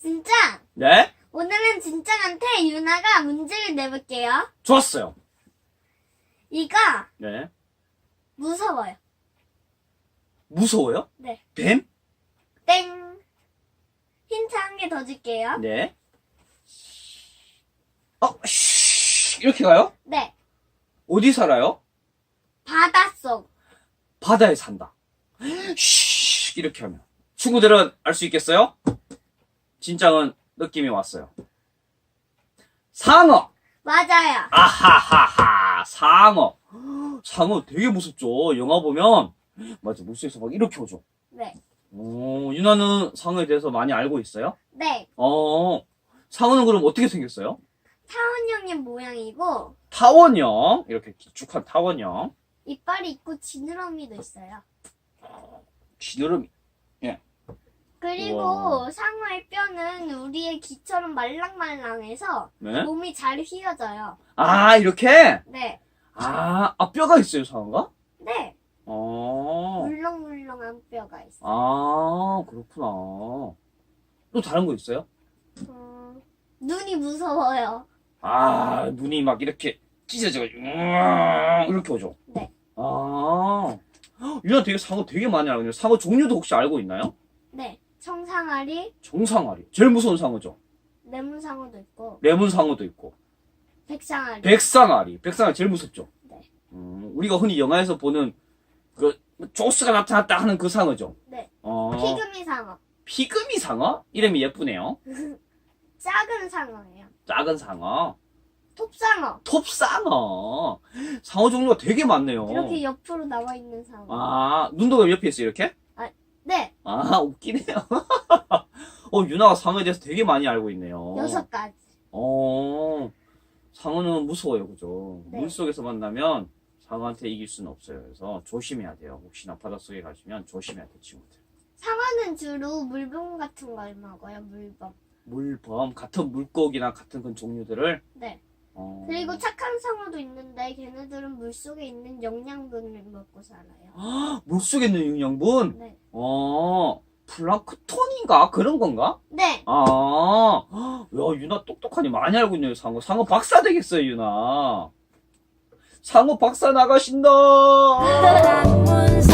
진짜 네? 오늘은 진짜한테 유나가 문제를 내볼게요. 좋았어요. 이가 네. 무서워요. 무서워요? 네. 뱀? 땡. 힌트 한 개 더 줄게요. 네. 어, 쉬, 이렇게 가요? 네. 어디 살아요? 바닷속. 바다에 산다. 쉬, 이렇게 하면. 친구들은 알 수 있겠어요? 진짜는 느낌이 왔어요. 상어! 맞아요. 아하하하, 상어. 상어 되게 무섭죠. 영화 보면, 맞아, 물속에서 막 이렇게 오죠. 네. 오, 유나는 상어에 대해서 많이 알고 있어요? 네. 어, 상어는 그럼 어떻게 생겼어요? 타원형의 모양이고 타원형, 이렇게 길쭉한 타원형. 이빨이 있고 지느러미도 있어요. 지느러미. 그리고 우와. 상어의 뼈는 우리의 귀처럼 말랑말랑해서 네? 몸이 잘 휘어져요. 아, 이렇게? 네. 아, 아, 뼈가 있어요, 상어가? 네. 어, 물렁물렁한 뼈가 있어요. 아, 그렇구나. 또 다른 거 있어요? 음, 눈이 무서워요. 아, 눈이 막 이렇게 찢어져가지고, 우와, 이렇게 오죠? 네. 아, 헉, 유나 되게 상어 되게 많이 알거든요. 상어 종류도 혹시 알고 있나요? 네. 청상아리, 정상아리. 제일 무서운 상어죠. 레문상어도 있고 레문상어도 있고. 백상아리. 백상아리. 백상아리 제일 무섭죠? 네. 음, 우리가 흔히 영화에서 보는 그 조스가 나타났다 하는 그 상어죠? 네. 어, 피그미 상어. 피그미 상어? 이름이 예쁘네요. 작은 상어예요. 작은 상어. 톱상어. 톱상어. 상어 종류가 되게 많네요. 이렇게 옆으로 나와 있는 상어. 아, 눈도 옆에 있어요, 이렇게? 네. 아, 웃기네요. 어, 유나가 상어에 대해서 되게 많이 알고 있네요. 여섯 가지. 어, 상어는 무서워요, 그죠? 네. 물속에서 만나면 상어한테 이길 수는 없어요. 그래서 조심해야 돼요. 혹시나 바닷속에 가시면 조심해야 돼요, 친구들. 상어는 주로 물범 같은 걸 먹어요. 물범. 물범, 같은 물고기나 같은 그런 종류들을. 네. 어, 그리고 착한 상어도 있는데 걔네들은 물속에 있는 영양분을 먹고 살아요. 헉, 물속에 있는 영양분? 네. 어, 플랑크톤인가? 그런 건가? 네. 아, 헉, 야, 유나 똑똑하니 많이 알고 있네요, 상어. 상어 박사 되겠어요, 유나. 상어 박사 나가신다! 문세